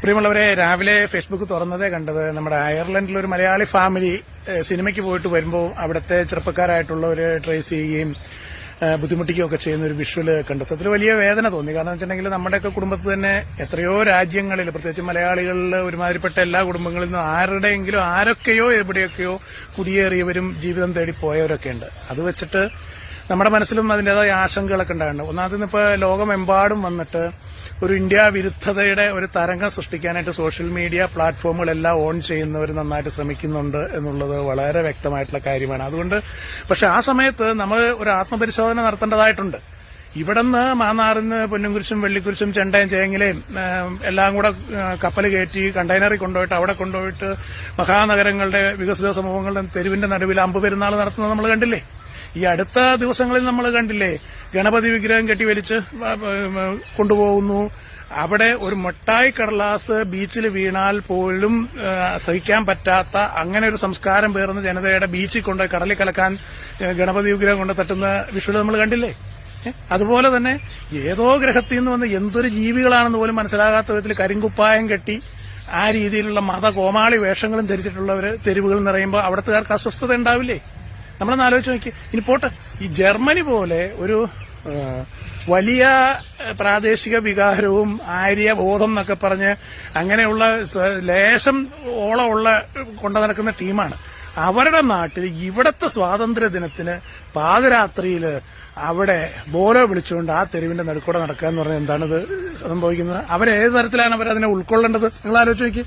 പ്രിയമുള്ളവരെ രാവിലെ ഫേസ്ബുക്ക് തുറന്നതേ കണ്ടത് നമ്മുടെ അയർലൻഡിൽ ഒരു മലയാളി ഫാമിലി സിനിമയ്ക്ക് പോയിട്ട് വരുമ്പോൾ അവിടുത്തെ ചെറുപ്പക്കാരായിട്ടുള്ളവർ ട്രേസ് ചെയ്യുകയും ബുദ്ധിമുട്ടിക്കുകയൊക്കെ ചെയ്യുന്ന ഒരു വിഷ്വൽ കണ്ടു. സത്യത്തിൽ വലിയ വേദന തോന്നി. കാരണം വെച്ചിട്ടുണ്ടെങ്കിൽ നമ്മുടെയൊക്കെ കുടുംബത്തിൽ തന്നെ എത്രയോ രാജ്യങ്ങളിൽ പ്രത്യേകിച്ച് മലയാളികളിൽ ഒരുമാതിരിപ്പെട്ട എല്ലാ കുടുംബങ്ങളിൽ നിന്നും ആരുടെയെങ്കിലും ആരൊക്കെയോ എവിടെയൊക്കെയോ കുടിയേറിയവരും ജീവിതം തേടി പോയവരൊക്കെ ഉണ്ട്. അത് വെച്ചിട്ട് നമ്മുടെ മനസ്സിലും അതിന്റെതായ ആശങ്കകളൊക്കെ ഉണ്ടായിട്ടുണ്ട്. ഒന്നാമത് ഇപ്പോൾ ലോകമെമ്പാടും വന്നിട്ട് ഒരു ഇന്ത്യ വിരുദ്ധതയുടെ ഒരു തരംഗം സൃഷ്ടിക്കാനായിട്ട് സോഷ്യൽ മീഡിയ പ്ലാറ്റ്ഫോമുകളെല്ലാം ഓൺ ചെയ്യുന്നവർ നന്നായിട്ട് ശ്രമിക്കുന്നുണ്ട് എന്നുള്ളത് വളരെ വ്യക്തമായിട്ടുള്ള കാര്യമാണ്. അതുകൊണ്ട് പക്ഷെ ആ സമയത്ത് നമ്മൾ ഒരു ആത്മപരിശോധന നടത്തേണ്ടതായിട്ടുണ്ട്. ഇവിടുന്ന് മാന്നാറിന്ന് പൊന്നുംകുരിശും വെള്ളിക്കുരിശും ചെണ്ടയും ചേങ്ങിലയും എല്ലാം കൂടെ കപ്പൽ കയറ്റി കണ്ടെയ്നറിൽ കൊണ്ടുപോയിട്ട് അവിടെ കൊണ്ടുപോയിട്ട് മഹാനഗരങ്ങളുടെ വികസിത സമൂഹങ്ങളുടെ തെരുവിന്റെ നടുവിൽ അമ്പ് പെരുന്നാൾ നടത്തുന്നത് നമ്മൾ കണ്ടില്ലേ? ഈ അടുത്ത ദിവസങ്ങളിൽ നമ്മൾ കണ്ടില്ലേ ഗണപതി വിഗ്രഹം കെട്ടിവലിച്ച് വലിച്ച് കൊണ്ടുപോകുന്നു. അവിടെ ഒരു മൊട്ടായി കടലാസ് ബീച്ചിൽ വീണാൽ പോലും സഹിക്കാൻ പറ്റാത്ത അങ്ങനെ ഒരു സംസ്കാരം പേറുന്ന ജനതയുടെ ബീച്ചിൽ കൊണ്ട് കടലിൽ കലക്കാൻ ഗണപതി വിഗ്രഹം കൊണ്ട് തട്ടുന്ന വിഷുവിൽ നമ്മൾ കണ്ടില്ലേ? അതുപോലെ തന്നെ ഏതോ ഗ്രഹത്തിൽ നിന്ന് വന്ന് എന്തൊരു ജീവികളാണെന്ന് പോലും മനസ്സിലാകാത്ത വിധത്തിൽ കരിങ്കുപ്പായം കെട്ടി ആ രീതിയിലുള്ള മത കോമാളി വേഷങ്ങളും ധരിച്ചിട്ടുള്ളവർ തെരുവുകൾ നിറയുമ്പോൾ അവിടത്തുകാർക്ക് അസ്വസ്ഥത ഉണ്ടാവില്ലേ? നമ്മളൊന്ന് ആലോചിച്ച് നോക്കി. ഇനി പോട്ടെ. ഈ ജർമ്മനി പോലെ ഒരു വലിയ പ്രാദേശിക വികാരവും ആര്യ ബോധം എന്നൊക്കെ പറഞ്ഞ് അങ്ങനെയുള്ള ലേശം ഓളമുള്ള കൊണ്ടു നടക്കുന്ന ടീമാണ്. അവരുടെ നാട്ടിൽ ഇവിടത്തെ സ്വാതന്ത്ര്യ ദിനത്തിന് പാതിരാത്രിയിൽ അവിടെ ബോലോ വിളിച്ചുകൊണ്ട് ആ തെരുവിന്റെ നടുക്കൂടെ നടക്കുക എന്ന് പറഞ്ഞാൽ എന്താണിത് സംഭവിക്കുന്നത്? അവരേത് തരത്തിലാണ് അവരതിനെ ഉൾക്കൊള്ളേണ്ടത്? നിങ്ങൾ ആലോചിച്ച് നോക്കി.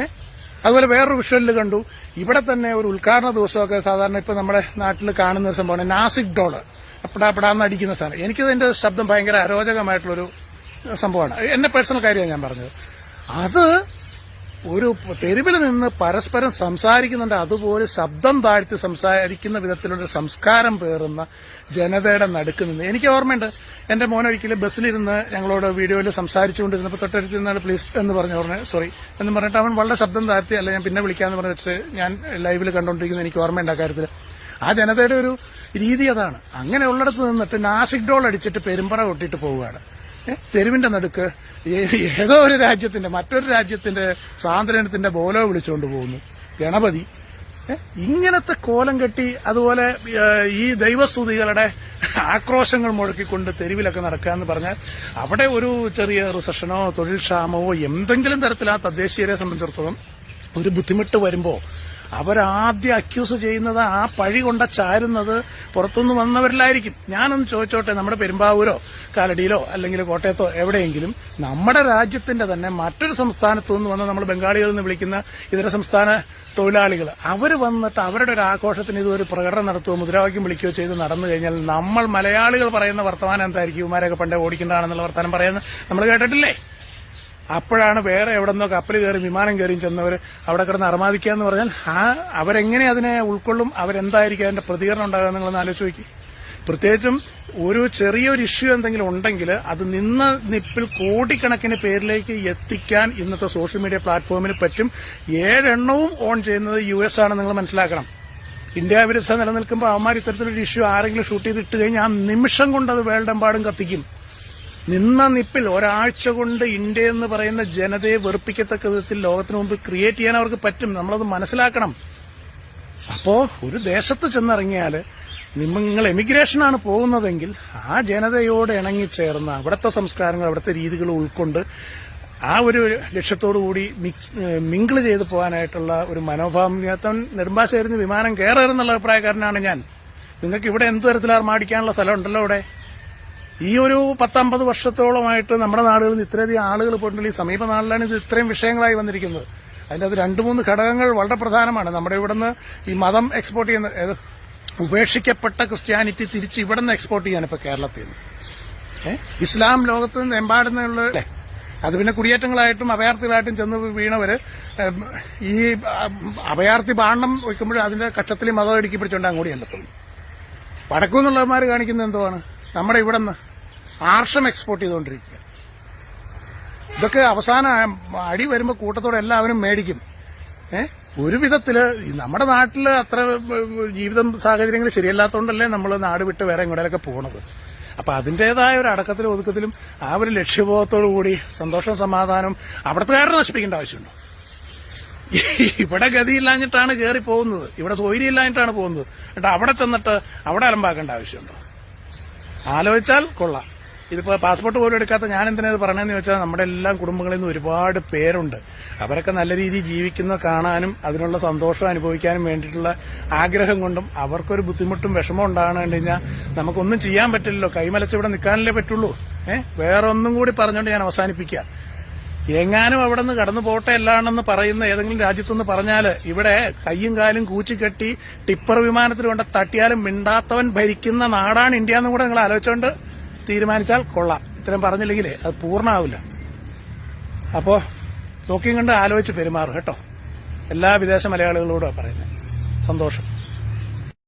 ഏഹ് അതുപോലെ വേറൊരു വിഷ്വലിൽ കണ്ടു. ഇവിടെ തന്നെ ഒരു ഉദ്ഘാടന ദിവസമൊക്കെ സാധാരണ ഇപ്പൊ നമ്മുടെ നാട്ടിൽ കാണുന്ന ഒരു സംഭവമാണ്. നാസിക് ഡോൾ അപ്പടാപ്പടാന്ന് അടിക്കുന്ന സാധനം. എനിക്കത് എന്റെ ശബ്ദം ഭയങ്കര അരോചകമായിട്ടുള്ളൊരു സംഭവമാണ്. എന്റെ പേഴ്സണൽ കാര്യമാണ് ഞാൻ പറഞ്ഞത്. അത് ഒരു തെരുവിൽ നിന്ന് പരസ്പരം സംസാരിക്കുന്നുണ്ട്. അതുപോലെ ശബ്ദം താഴ്ത്തി സംസാരിക്കുന്ന വിധത്തിലുള്ള സംസ്കാരം പേറുന്ന ജനതയുടെ നടുക്ക് നിന്ന്. എനിക്ക് ഓർമ്മയുണ്ട് എന്റെ മോൻ ഒരിക്കലും ബസ്സിലിരുന്ന് ഞങ്ങളോട് വീഡിയോയിൽ സംസാരിച്ചുകൊണ്ടിരുന്നപ്പോൾ തൊട്ടടുത്ത് നിന്നാണ് പ്ലീസ് എന്ന് പറഞ്ഞു പറഞ്ഞു സോറി എന്ന് പറഞ്ഞിട്ട് അവൻ വളരെ ശബ്ദം താഴ്ത്തി അല്ല ഞാൻ പിന്നെ വിളിക്കാന്ന് പറഞ്ഞു വെച്ച് ഞാൻ ലൈവിൽ കണ്ടുകൊണ്ടിരിക്കുന്ന എനിക്ക് ഓർമ്മയുണ്ട് ആ കാര്യത്തിൽ ആ ജനതയുടെ ഒരു രീതി അതാണ്. അങ്ങനെ ഉള്ളിടത്ത് നിന്നിട്ട് നാസിക് ഡോൾ അടിച്ചിട്ട് പെരുമ്പറ കൊട്ടിയിട്ട് പോവുകയാണ്? തെരുവിന്റെ നടുക്ക് ഏതോ ഒരു രാജ്യത്തിന്റെ മറ്റൊരു രാജ്യത്തിന്റെ സ്വാതന്ത്ര്യത്തിന്റെ ബോലോ വിളിച്ചുകൊണ്ട് പോകുന്നു. ഗണപതി. ഇങ്ങനത്തെ കോലം കെട്ടി അതുപോലെ ഈ ദൈവസ്തുതികളുടെ ആക്രോശങ്ങൾ മുഴക്കിക്കൊണ്ട് തെരുവിലൊക്കെ നടക്കുക എന്ന് പറഞ്ഞാൽ അവിടെ ഒരു ചെറിയ റിസഷനോ തൊഴിൽ ക്ഷാമമോ എന്തെങ്കിലും തരത്തിൽ ആ തദ്ദേശീയരെ സംബന്ധിച്ചിടത്തോളം ഒരു ബുദ്ധിമുട്ട് വരുമ്പോൾ അവരാദ്യം അക്യൂസ് ചെയ്യുന്നത് ആ പഴി കൊണ്ട ചാരുന്നത് പുറത്തുനിന്ന് വന്നവരിലായിരിക്കും. ഞാനൊന്ന് ചോദിച്ചോട്ടെ നമ്മുടെ പെരുമ്പാവൂരോ കാലടിയിലോ അല്ലെങ്കിൽ കോട്ടയത്തോ എവിടെയെങ്കിലും നമ്മുടെ രാജ്യത്തിന്റെ തന്നെ മറ്റൊരു സംസ്ഥാനത്തു നിന്ന് വന്ന് നമ്മൾ ബംഗാളികളിൽ നിന്ന് വിളിക്കുന്ന ഇതര സംസ്ഥാന തൊഴിലാളികൾ അവർ വന്നിട്ട് അവരുടെ ഒരു ആഘോഷത്തിന് ഇതൊരു പ്രകടനം നടത്തുകയോ മുദ്രാവാക്യം വിളിക്കുകയോ ചെയ്ത് നടന്നു കഴിഞ്ഞാൽ നമ്മൾ മലയാളികൾ പറയുന്ന വർത്തമാനം എന്തായിരിക്കും? ഇവന്മാരൊക്കെ പണ്ടേ ഓടിക്കേണ്ടതാണെന്നുള്ള വർത്തമാനം പറയുന്നത് നമ്മൾ കേട്ടിട്ടില്ലേ? അപ്പോഴാണ് വേറെ എവിടെ നിന്നോ കപ്പൽ കയറി വിമാനം കയറിയും ചെന്നവർ അവിടെ കിടന്ന് അർമാദിക്കുക എന്ന് പറഞ്ഞാൽ ആ അവരെങ്ങനെ അതിനെ ഉൾക്കൊള്ളും? അവരെന്തായിരിക്കും അതിന്റെ പ്രതികരണം ഉണ്ടാകുക നിങ്ങളൊന്ന് ആലോചിച്ച് നോക്കി. പ്രത്യേകിച്ചും ഒരു ചെറിയൊരു ഇഷ്യൂ എന്തെങ്കിലും ഉണ്ടെങ്കിൽ അത് നിന്ന നിപ്പിൽ കോടിക്കണക്കിന് പേരിലേക്ക് എത്തിക്കാൻ ഇന്നത്തെ സോഷ്യൽ മീഡിയ പ്ലാറ്റ്ഫോമിന് പറ്റും. ഏഴെണ്ണവും ഓൺ ചെയ്യുന്നത് യു എസ് ആണ് നിങ്ങൾ മനസ്സിലാക്കണം. ഇന്ത്യ വിരുദ്ധ നിലനിൽക്കുമ്പോൾ അവന്മാർ ഇത്തരത്തിലൊരു ഇഷ്യൂ ആരെങ്കിലും ഷൂട്ട് ചെയ്തിട്ട് കഴിഞ്ഞാൽ ആ നിമിഷം കൊണ്ട് അത് വേൾഡ് വേൾഡെമ്പാടും കത്തിക്കും. നിന്ന നിപ്പിൽ ഒരാഴ്ച കൊണ്ട് ഇന്ത്യ എന്ന് പറയുന്ന ജനതയെ വെറുപ്പിക്കത്തക്ക വിധത്തിൽ ലോകത്തിന് മുമ്പ് ക്രിയേറ്റ് ചെയ്യാൻ അവർക്ക് പറ്റും. നമ്മളത് മനസ്സിലാക്കണം. അപ്പോ ഒരു ദേശത്ത് ചെന്നിറങ്ങിയാൽ നിങ്ങൾ എമിഗ്രേഷനാണ് പോകുന്നതെങ്കിൽ ആ ജനതയോട് ഇണങ്ങിച്ചേർന്ന് അവിടുത്തെ സംസ്കാരങ്ങൾ അവിടുത്തെ രീതികൾ ഉൾക്കൊണ്ട് ആ ഒരു ലക്ഷ്യത്തോടു കൂടി മിക്സ് മിങ്കിൾ ചെയ്ത് പോകാനായിട്ടുള്ള ഒരു മനോഭാവം നെടുമ്പാശ്ശേരിന്ന് വിമാനം കയറരുന്നുള്ള അഭിപ്രായക്കാരനാണ് ഞാൻ. നിങ്ങൾക്ക് ഇവിടെ എന്ത് തരത്തിൽ ആർമാടിക്കാനുള്ള സ്ഥലമുണ്ടല്ലോ ഇവിടെ ഈ ഒരു പത്തമ്പത് വർഷത്തോളമായിട്ട് നമ്മുടെ നാടുകളിൽ ഇത്രയധികം ആളുകൾ പോയിട്ടുണ്ടെങ്കിൽ സമീപ നാളിലാണ് ഇത് ഇത്രയും വിഷയങ്ങളായി വന്നിരിക്കുന്നത്. അതിന്റെ അത് രണ്ട് മൂന്ന് ഘടകങ്ങൾ വളരെ പ്രധാനമാണ്. നമ്മുടെ ഇവിടുന്ന് ഈ മതം എക്സ്പോർട്ട് ചെയ്യുന്ന ഉപേക്ഷിക്കപ്പെട്ട ക്രിസ്ത്യാനിറ്റി തിരിച്ച് ഇവിടെ നിന്ന് എക്സ്പോർട്ട് ചെയ്യാൻ ഇപ്പൊ കേരളത്തിൽ നിന്ന്. ഇസ്ലാം ലോകത്ത് നിന്ന് എമ്പാടുന്നുള്ള അത് പിന്നെ കുടിയേറ്റങ്ങളായിട്ടും അഭയാർത്ഥികളായിട്ടും ചെന്ന് വീണവര് ഈ അഭയാർത്ഥി ബാണ്ഡം വയ്ക്കുമ്പോഴും അതിന്റെ കക്ഷത്തിൽ മതം ഇടുക്കി പിടിച്ചോണ്ട് അങ്ങോട്ട് ചെല്ലത്തുള്ളൂ. വടക്കുന്നുള്ളവന്മാർ കാണിക്കുന്നത് എന്തുവാണ്? നമ്മുടെ ഇവിടെ നിന്ന് ആർഷം എക്സ്പോർട്ട് ചെയ്തുകൊണ്ടിരിക്കുക ഇതൊക്കെ അവസാന അടി വരുമ്പോൾ കൂട്ടത്തോടെ എല്ലാവരും മേടിക്കും. ഏഹ് ഒരു വിധത്തിൽ നമ്മുടെ നാട്ടിൽ അത്ര ജീവിതം സാഹചര്യങ്ങൾ ശരിയല്ലാത്തതുകൊണ്ടല്ലേ നമ്മൾ നാട് വിട്ട് വേറെ എങ്ങോട്ടേലൊക്കെ പോണത്. അപ്പൊ അതിന്റേതായ ഒരു അടക്കത്തിലും ഒതുക്കത്തിലും ആ ഒരു ലക്ഷ്യബോധത്തോടു കൂടി സന്തോഷവും സമാധാനവും അവിടത്തുകാരെ നശിപ്പിക്കേണ്ട ആവശ്യമുണ്ടോ? ഇവിടെ ഗതിയില്ലാഞ്ഞിട്ടാണ് കയറി പോകുന്നത്. ഇവിടെ സൗകര്യമില്ലാഞ്ഞിട്ടാണ് പോകുന്നത്. എന്നിട്ട് അവിടെ ചെന്നിട്ട് അവിടെ അലമ്പാക്കേണ്ട ആവശ്യമുണ്ടോ? ആലോചിച്ചാൽ കൊള്ളാം. ഇതിപ്പോ പാസ്പോർട്ട് പോലും എടുക്കാത്ത ഞാൻ എന്തിനാ ഇത് പറഞ്ഞതെന്ന് ചോദിച്ചാൽ നമ്മുടെ എല്ലാ കുടുംബങ്ങളിൽ നിന്ന് ഒരുപാട് പേരുണ്ട്. അവരൊക്കെ നല്ല രീതിയിൽ ജീവിക്കുന്ന കാണാനും അതിനുള്ള സന്തോഷം അനുഭവിക്കാനും വേണ്ടിയിട്ടുള്ള ആഗ്രഹം കൊണ്ടും അവർക്കൊരു ബുദ്ധിമുട്ടും വിഷമം ഉണ്ടാകണം കഴിഞ്ഞാൽ നമുക്കൊന്നും ചെയ്യാൻ പറ്റില്ലല്ലോ. കൈമലച്ച് ഇവിടെ നിൽക്കാനല്ലേ പറ്റുള്ളൂ. ഏഹ് വേറെ ഒന്നും കൂടി പറഞ്ഞുകൊണ്ട് ഞാൻ അവസാനിപ്പിക്കുക എങ്ങാനും അവിടെ നിന്ന് കടന്നു പോട്ടെ എല്ലാണെന്ന് പറയുന്ന ഏതെങ്കിലും രാജ്യത്തുനിന്ന് പറഞ്ഞാൽ ഇവിടെ കയ്യും കാലും കൂച്ചിക്കെട്ടി ടിപ്പർ വിമാനത്തിൽ കൊണ്ട് തട്ടിയാലും മിണ്ടാത്തവൻ ഭരിക്കുന്ന നാടാണ് ഇന്ത്യ എന്നും കൂടെ നിങ്ങൾ ആലോചിച്ചുകൊണ്ട് തീരുമാനിച്ചാൽ കൊള്ളാം. ഇത്രയും പറഞ്ഞില്ലെങ്കിലേ അത് പൂർണമാവില്ല അപ്പോ നോക്കിയും കണ്ട് ആലോചിച്ച് പെരുമാറും കേട്ടോ. എല്ലാ വിദേശ മലയാളികളോടും പറയുന്നത് സന്തോഷം.